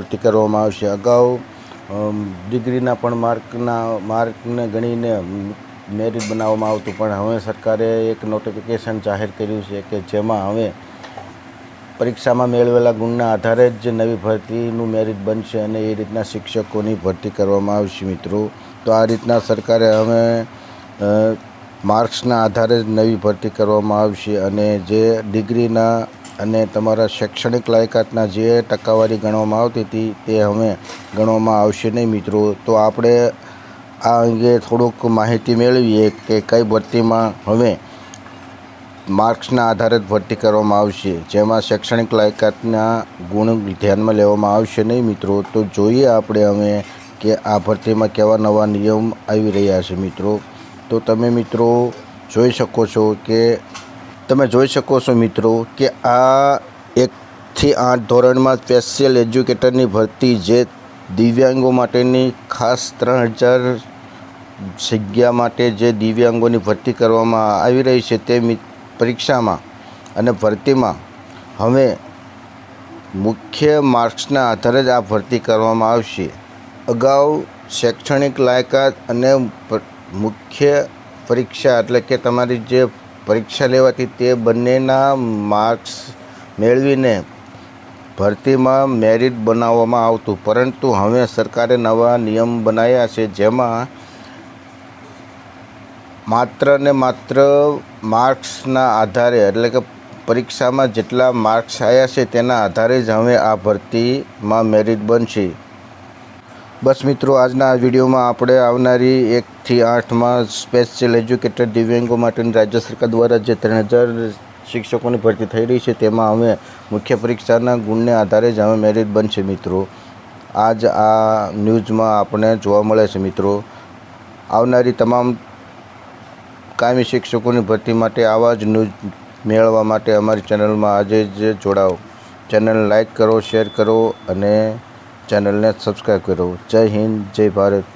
ભરતી કરવામાં આવશે અગાઉ. ડિગ્રીના પણ માર્કના, માર્કને ગણીને મેરિટ બનાવવામાં આવતું, પણ હવે સરકારે એક નોટિફિકેશન જાહેર કર્યું છે કે જેમાં હવે પરીક્ષામાં મેળવેલા ગુણના આધારે જ નવી ભરતીનું મેરિટ બનશે અને એ રીતના શિક્ષકોની ભરતી કરવામાં આવશે મિત્રો. તો આ રીતના સરકારે હવે માર્ક્સના આધારે જ નવી ભરતી કરવામાં આવશે અને જે ડિગ્રીના અને તમારા શૈક્ષણિક લાયકાતના જે ટકાવારી ગણવામાં આવતી હતી તે હવે ગણવામાં આવશે નહીં મિત્રો. તો આપણે આ અંગે થોડુંક માહિતી મેળવીએ કે કઈ ભરતીમાં હવે માર્ક્સના આધારે ભરતી કરવામાં આવશે. જેમાં શૈક્ષણિક લાયકાતના ગુણ ધ્યાનમાં લેવામાં આવશે નહીં મિત્રો. તો જોઈએ આપણે હવે કે આ ભરતીમાં કેવા નવા નિયમ આવી રહ્યા છે મિત્રો. તો તમે મિત્રો જોઈ શકો છો કે તમે જોઈ શકો છો મિત્રો કે આ એકથી આઠ ધોરણમાં સ્પેશિયલ એજ્યુકેટરની ભરતી જે દિવ્યાંગો માટેની ખાસ ત્રણ હજાર જગ્યા માટે જે દિવ્યાંગોની ભરતી કરવામાં આવી રહી છે તે પરીક્ષામાં અને ભરતીમાં હવે મુખ્ય માર્ક્સના આધારે જ આ ભરતી કરવામાં આવશે. અગાઉ શૈક્ષણિક લાયકાત અને મુખ્ય પરીક્ષા એટલે કે તમારી જે પરીક્ષા લેવાથી તે બંનેના માર્ક્સ મેળવીને ભરતીમાં મેરિટ બનાવવામાં આવતું. પરંતુ હવે સરકારે નવા નિયમ બનાવ્યા છે, જેમાં માત્ર ને માત્ર માર્ક્સના આધારે, એટલે કે પરીક્ષામાં જેટલા માર્ક્સ આવ્યા છે તેના આધારે જ હવે આ ભરતીમાં મેરિટ બનશે. બસ મિત્રો, આજના વિડીયોમાં આપણે આવનારી એકથી આઠમાં સ્પેશિયલ એજ્યુકેટેડ દિવ્યાંગો માટેની રાજ્ય સરકાર દ્વારા જે ત્રણ હજાર શિક્ષકોની ભરતી થઈ રહી છે, તેમાં અમે મુખ્ય પરીક્ષાના ગુણને આધારે જ અમે મેરિટ બનશે મિત્રો. આજ આ ન્યૂઝમાં આપણે જોવા મળે છે મિત્રો. આવનારી તમામ કાયમી શિક્ષકોની ભરતી માટે આવા જ ન્યૂઝ મેળવવા માટે અમારી ચેનલમાં આજે જ જોડાઓ. ચેનલ લાઈક કરો, શેર કરો અને ચેનલને સબસ્ક્રાઈબ કરો. જય હિન્દ જય ભારત.